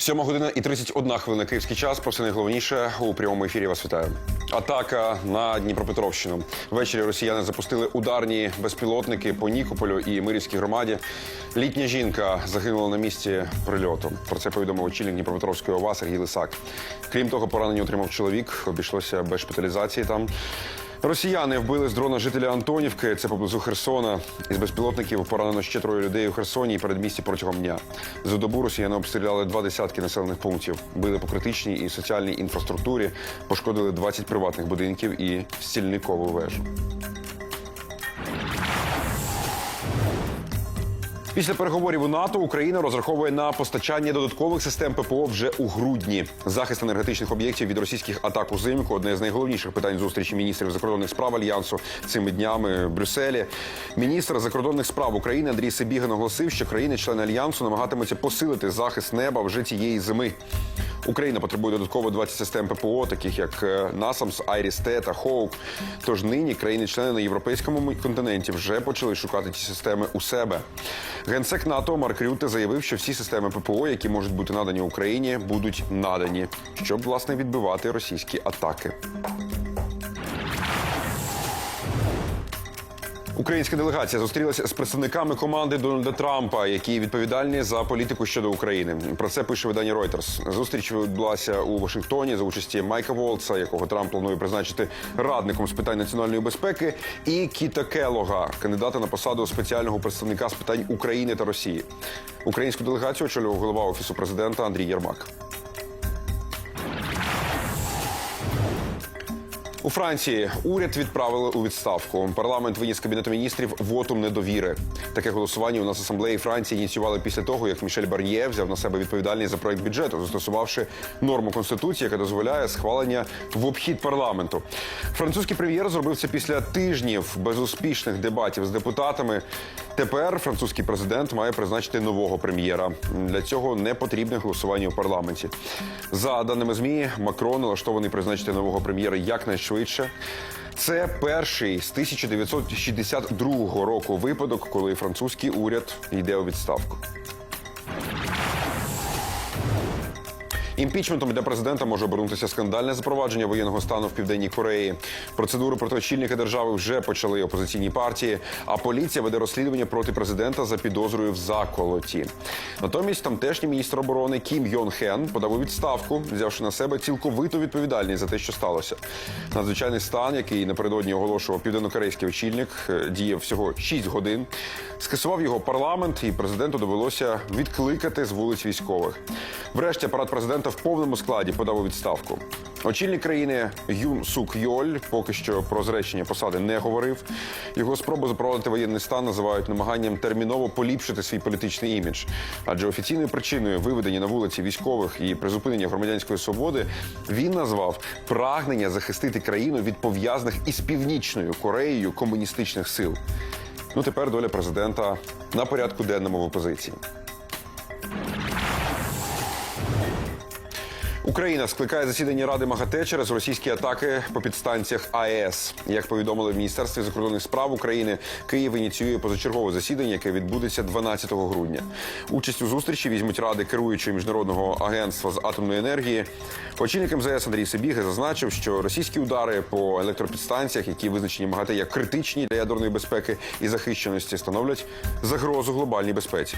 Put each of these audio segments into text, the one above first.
Сьома година і 31 хвилина київський час. Про все найголовніше у прямому ефірі вас вітаю. Атака на Дніпропетровщину. Ввечері росіяни запустили ударні безпілотники по Нікополю і Мирівській громаді. Літня жінка загинула на місці прильоту. Про це повідомив очільник Дніпропетровської ОВА Сергій Лисак. Крім того, поранення отримав чоловік. Обійшлося без шпиталізації там. Росіяни вбили з дрона жителя Антонівки, це поблизу Херсона. Із безпілотників поранено ще троє людей у Херсоні і передмісті протягом дня. За добу росіяни обстріляли два десятки населених пунктів, били по критичній і соціальній інфраструктурі, пошкодили 20 приватних будинків і стільникову вежу. Після переговорів у НАТО Україна розраховує на постачання додаткових систем ППО вже у грудні. Захист енергетичних об'єктів від російських атак узимку одне з найголовніших питань зустрічі міністрів закордонних справ альянсу цими днями в Брюсселі. Міністр закордонних справ України Андрій Сибіга наголосив, що країни-члени альянсу намагатимуться посилити захист неба вже цієї зими. Україна потребує додатково 20 систем ППО, таких як е, NASAMS, IRIS-T та HAWK. Тож нині країни-члени на європейському континенті вже почали шукати ці системи у себе. Генсек НАТО Марк Рюте заявив, що всі системи ППО, які можуть бути надані Україні, будуть надані, щоб власне відбивати російські атаки. Українська делегація зустрілася з представниками команди Дональда Трампа, які відповідальні за політику щодо України. Про це пише видання Reuters. Зустріч відбулася у Вашингтоні за участі Майка Волца, якого Трамп планує призначити радником з питань національної безпеки, і Кіта Келога, кандидата на посаду спеціального представника з питань України та Росії. Українську делегацію очолював голова офісу президента Андрій Єрмак. У Франції уряд відправили у відставку. Парламент виніс кабінету міністрів вотум недовіри. Таке голосування у нас асамблеї Франції ініціювали після того, як Мішель Барньє взяв на себе відповідальність за проект бюджету, застосувавши норму конституції, яка дозволяє схвалення в обхід парламенту. Французький прем'єр зробив це після тижнів безуспішних дебатів з депутатами. Тепер французький президент має призначити нового прем'єра. Для цього не потрібне голосування у парламенті. За даними змі, Макрон налаштований призначити нового прем'єра якнайшвидше. Це перший з 1962 року випадок, коли французький уряд йде у відставку. Імпічментом для президента може обернутися скандальне запровадження воєнного стану в південній Кореї. Процедуру проти очільника держави вже почали опозиційні партії. А поліція веде розслідування проти президента за підозрою в заколоті. Натомість тамтешній міністр оборони Кім Йон Хен подав у відставку, взявши на себе цілковиту відповідальність за те, що сталося. Надзвичайний стан, який напередодні оголошував південнокорейський очільник, е, діяв всього 6 годин. Скасував його парламент, і президенту довелося відкликати з вулиць військових. Врешті апарат президента в повному складі подав у відставку. Очільник країни Юн Сук Йоль поки що про зречення посади не говорив. Його спробу запровадити воєнний стан називають намаганням терміново поліпшити свій політичний імідж. Адже офіційною причиною виведення на вулиці військових і призупинення громадянської свободи він назвав прагнення захистити країну від пов'язаних із північною Кореєю комуністичних сил. Ну тепер доля президента на порядку денному в опозиції. Україна скликає засідання Ради МАГАТЕ через російські атаки по підстанціях АЕС. Як повідомили в Міністерстві закордонних справ України, Київ ініціює позачергове засідання, яке відбудеться 12 грудня. Участь у зустрічі візьмуть ради керуючої міжнародного агентства з атомної енергії. Очільник МЗС Андрій Сибіги зазначив, що російські удари по електропідстанціях, які визначені МАГАТЕ як критичні для ядерної безпеки і захищеності, становлять загрозу глобальній безпеці.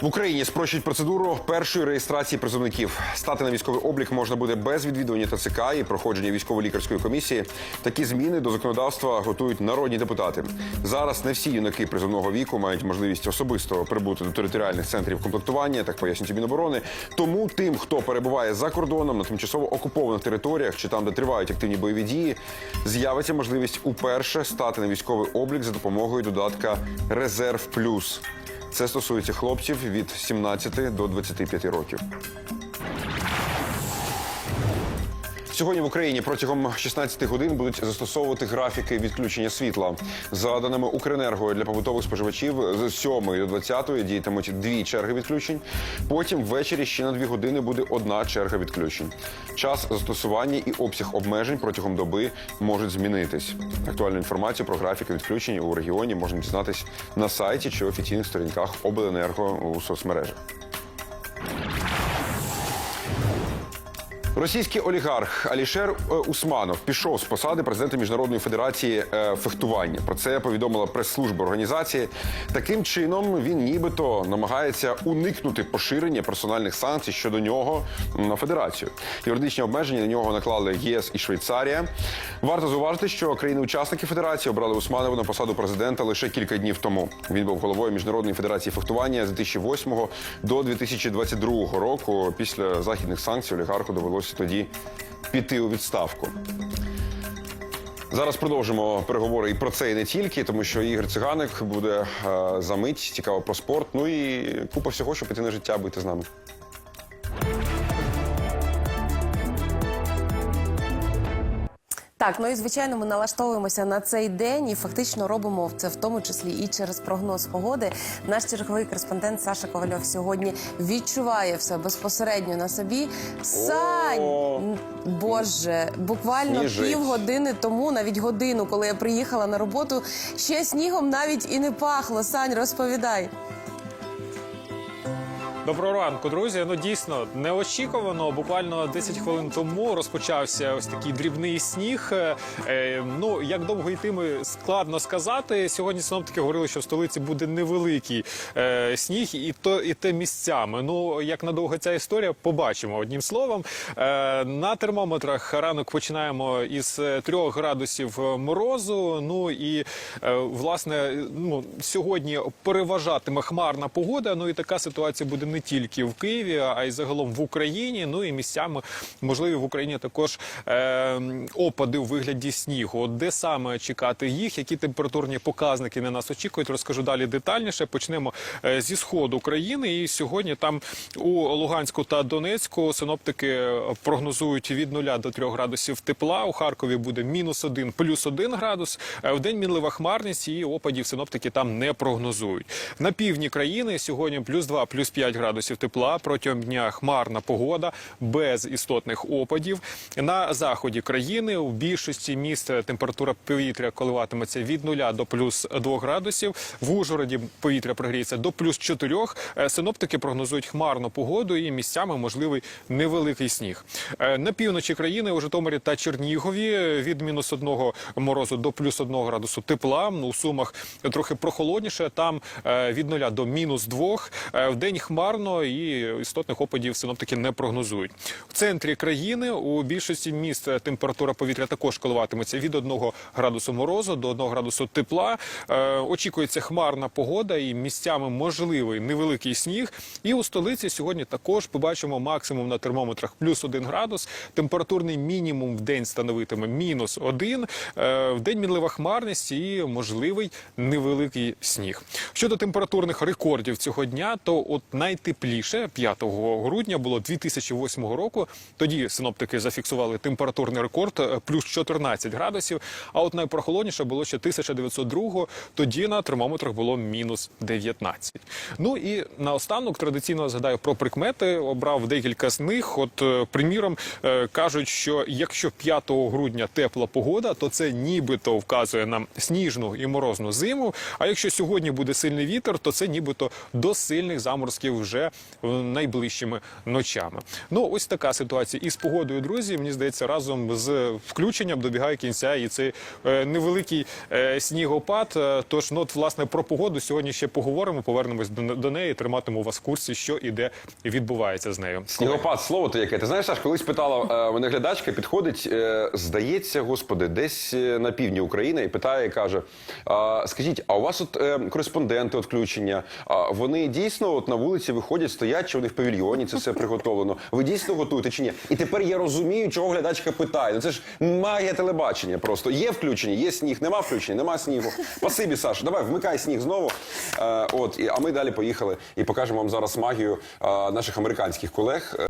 В Україні спрощують процедуру першої реєстрації призовників. Стати на військовий облік можна буде без відвідування ТЦК і проходження військово-лікарської комісії. Такі зміни до законодавства готують народні депутати. Зараз не всі юнаки призовного віку мають можливість особисто прибути до територіальних центрів комплектування, так пояснюють Міноборони. Тому тим, хто перебуває за кордоном на тимчасово окупованих територіях чи там, де тривають активні бойові дії, з'явиться можливість уперше стати на військовий облік за допомогою додатка Резерв Плюс. Це стосується хлопців від 17 до 25 років. Сьогодні в Україні протягом 16 годин будуть застосовувати графіки відключення світла. За даними Укренерго для побутових споживачів з 7 до 20 діятимуть дві черги відключень. Потім ввечері ще на дві години буде одна черга відключень. Час застосування і обсяг обмежень протягом доби можуть змінитись. Актуальну інформацію про графіки відключень у регіоні можна дізнатись на сайті чи офіційних сторінках обленерго у соцмережах. Російський олігарх Алішер е, Усманов пішов з посади президента міжнародної федерації е, фехтування. Про це повідомила прес-служба організації. Таким чином він нібито намагається уникнути поширення персональних санкцій щодо нього на федерацію. Юридичні обмеження на нього наклали ЄС і Швейцарія. Варто зауважити, що країни-учасники федерації обрали Усманова на посаду президента лише кілька днів тому. Він був головою міжнародної федерації фехтування з 2008 до 2022 року. Після західних санкцій олігарху довелося тоді піти у відставку. Зараз продовжимо переговори і про це і не тільки, тому що Ігор Циганик буде е, за мить цікаво про спорт. Ну і купа всього, щоб піти на життя, бути з нами. Так, ну і звичайно, ми налаштовуємося на цей день і фактично робимо це в тому числі і через прогноз погоди. Наш черговий кореспондент Саша Ковальов сьогодні відчуває все безпосередньо на собі. Сань, О! боже, буквально Сніжить. півгодини тому, навіть годину, коли я приїхала на роботу, ще снігом навіть і не пахло. Сань, розповідай. Доброго ранку, друзі. Ну дійсно неочікувано. Буквально 10 хвилин тому розпочався ось такий дрібний сніг. Е, е, ну як довго йтиме, складно сказати. Сьогодні синоптики говорили, що в столиці буде невеликий е, сніг, і то і те місцями. Ну як надовго ця історія, побачимо одним словом. Е, на термометрах ранок починаємо із 3 градусів морозу. Ну і е, власне, ну сьогодні переважатиме хмарна погода. Ну і така ситуація буде не тільки в Києві, а й загалом в Україні. Ну і місцями можливі в Україні також е, опади у вигляді снігу. От Де саме чекати їх? Які температурні показники на нас очікують? Розкажу далі детальніше. Почнемо е, зі сходу країни. І сьогодні там у Луганську та Донецьку синоптики прогнозують від 0 до 3 градусів тепла. У Харкові буде мінус 1, плюс 1 градус. Е, В день мінлива хмарність і опадів синоптики там не прогнозують. На півдні країни сьогодні плюс 2, плюс 5 градусів тепла. Протягом дня хмарна погода без істотних опадів. На заході країни у більшості міст температура повітря коливатиметься від 0 до плюс 2 градусів. В Ужгороді повітря прогріється до плюс 4. Е, Синоптики прогнозують хмарну погоду і місцями можливий невеликий сніг. Е, На півночі країни у Житомирі та Чернігові від мінус 1 морозу до плюс 1 градусу тепла. У Сумах трохи прохолодніше. Там е, від 0 до мінус 2. Е, В день хмарно і істотних опадів синоптики не прогнозують. В центрі країни у більшості міст температура повітря також коливатиметься від 1 градусу морозу до 1 градусу тепла. Е, Очікується хмарна погода і місцями можливий невеликий сніг. І у столиці сьогодні також побачимо максимум на термометрах плюс 1 градус. Температурний мінімум в день становитиме мінус 1. Е, В день мінлива хмарність і можливий невеликий сніг. Щодо температурних рекордів цього дня, то от найтепліше 5 грудня було 2008 року. Тоді синоптики зафіксували температурний рекорд е, плюс 14 градусів. А от найпрохолодніше було ще 1902 Тоді на термометрах було мінус 19. Ну і наостанок традиційно згадаю про прикмети. Обрав декілька з них. От, е, приміром, е, кажуть, що якщо 5 грудня тепла погода, то це нібито вказує нам сніжну і морозну зиму. А якщо сьогодні буде сильний вітер, то це нібито до сильних заморозків вже найближчими ночами. Ну ось така ситуація із погодою, друзі. Мені здається, разом з включенням добігає кінця і цей е, невеликий е, снігопад. Е, Тож, ну от, власне про погоду сьогодні ще поговоримо. Повернемось до, неї. Триматиму вас в курсі, що і де відбувається з нею. Снігопад, слово то яке. Ти знаєш, Саш, колись питала мене глядачка, підходить, здається, господи, десь на півдні України і питає, каже: скажіть, а у вас от кореспонденти а вони дійсно от на вулиці виходять, стоять, чи вони в павільйоні це все приготовлено? Ви дійсно готуєте чи ні? І тепер я розумію, чого глядачка питає. Ну це ж магія телебачення. Просто є включення, є сніг, нема включення, нема снігу. Спасибі, Саш. Давай вмикай сніг знову. Е, от і а ми далі поїхали і покажемо вам зараз магію е, наших американських колег.